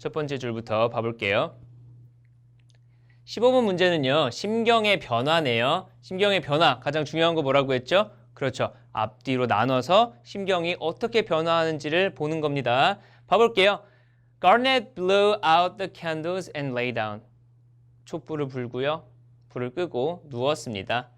첫 번째 줄부터 봐볼게요. 15번 문제는요. 심경의 변화네요. 심경의 변화 가장 중요한 거 뭐라고 했죠? 그렇죠. 앞뒤로 나눠서 심경이 어떻게 변화하는지를 보는 겁니다. 봐볼게요. Garnet blew out the candles and lay down. 촛불을 불고요. 불을 끄고 누웠습니다.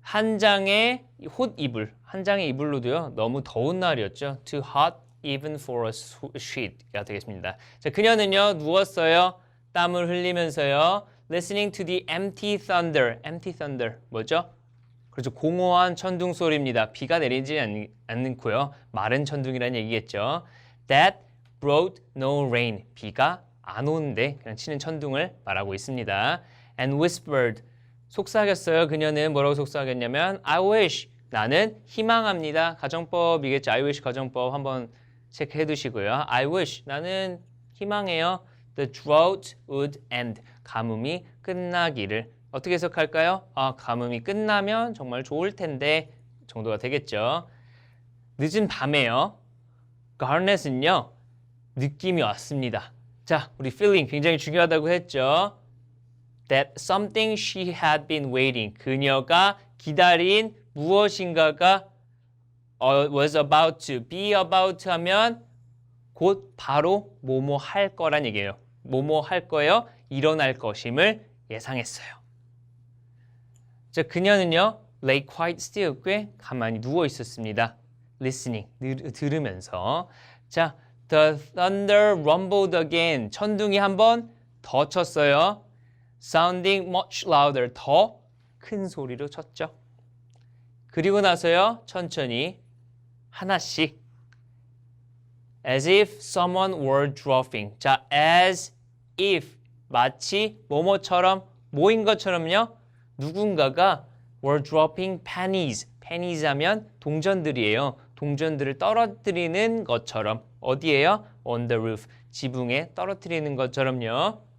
한 장의 옷 이불, 한 장의 이불로도요. 너무 더운 날이었죠. Too hot even for a sheet가 되겠습니다. 자, 그녀는요. 누웠어요. 땀을 흘리면서요. Listening to the empty thunder. Empty thunder 뭐죠? 그렇죠. 공허한 천둥 소리입니다. 비가 내리지 않, 않고요. 마른 천둥이라는 얘기겠죠. That brought no rain. 비가 안 오는데 그냥 치는 천둥을 말하고 있습니다. And whispered. 속삭였어요. 그녀는 뭐라고 속삭였냐면 I wish. 나는 희망합니다. 가정법이겠죠. I wish 가정법 한번 체크해 두시고요. I wish. 나는 희망해요. The drought would end. 가뭄이 끝나기를. 어떻게 해석할까요? 아, 가뭄이 끝나면 정말 좋을 텐데 정도가 되겠죠. 늦은 밤에요. Garnet은요. 느낌이 왔습니다. 자, 우리 feeling 굉장히 중요하다고 했죠. That something she had been waiting. 그녀가 기다린 무엇인가가 어, was about to, be about 하면 곧 바로 뭐뭐 할 거란 얘기예요. 뭐뭐 할 거예요. 일어날 것임을 예상했어요. 자, 그녀는요. lay quite still 꽤 가만히 누워 있었습니다. listening 느- 들으면서 자, the thunder rumbled again. 천둥이 한 번 더 쳤어요. sounding much louder 더 큰 소리로 쳤죠. 그리고 나서요. 천천히 하나씩 as if someone were dropping. 자, as if 마치 뭐뭐처럼 뭐인 것처럼요. 누군가가 were dropping pennies. pennies 하면 동전들이에요. 동전들을 떨어뜨리는 것처럼 어디에요? on the roof. 지붕에 떨어뜨리는 것처럼요.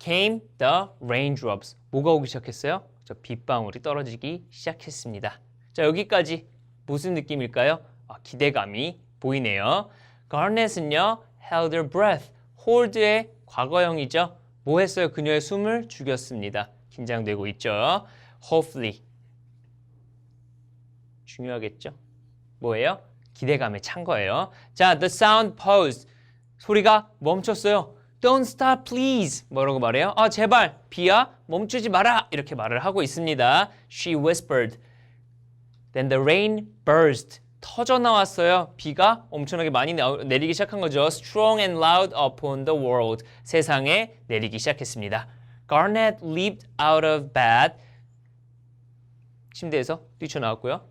Came the raindrops. 뭐가 오기 시작했어요? 저 빗방울이 떨어지기 시작했습니다. 자, 여기까지 무슨 느낌일까요? 아, 기대감이 보이네요. Garnet은요, held her breath. hold의 과거형이죠. 뭐 했어요? 그녀의 숨을 죽였습니다. 긴장되고 있죠. hopefully. 중요하겠죠? 뭐예요? 기대감에 찬 거예요. 자, the sound paused. 소리가 멈췄어요. Don't stop, please. 뭐라고 말해요? 아, 제발, 비야, 멈추지 마라. 이렇게 말을 하고 있습니다. She whispered. Then the rain burst. 터져 나왔어요. 비가 엄청나게 많이 나- 내리기 시작한 거죠. Strong and loud upon the world. 세상에 내리기 시작했습니다. Garnet leaped out of bed. 침대에서 뛰쳐나왔고요.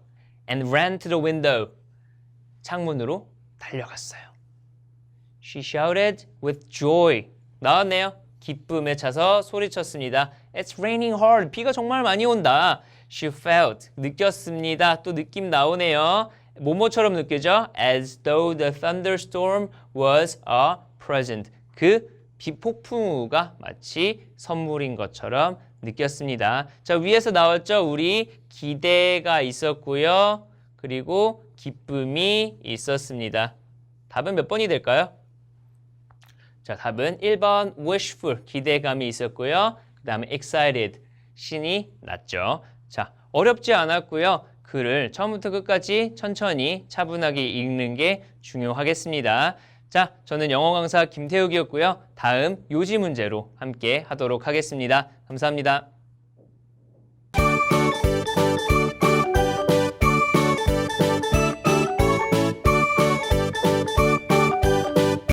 And ran to the window. 창문으로 달려갔어요. She shouted with joy. 나왔네요. 기쁨에 차서 소리쳤습니다. It's raining hard. 비가 정말 많이 온다. She felt. 느꼈습니다. 또 느낌 나오네요. 뭐뭐처럼 느껴져? As though the thunderstorm was a present. 그 비폭풍우가 마치 선물인 것처럼 느꼈습니다. 자, 위에서 나왔죠? 우리 기대가 있었고요. 그리고 기쁨이 있었습니다. 답은 몇 번이 될까요? 자, 답은 1번 wishful 기대감이 있었고요. 그 다음에 excited 신이 났죠. 자, 어렵지 않았고요. 글을 처음부터 끝까지 천천히 차분하게 읽는 게 중요하겠습니다. 자, 저는 영어 강사 김태욱이었고요. 다음 요지 문제로 함께 하도록 하겠습니다. 감사합니다.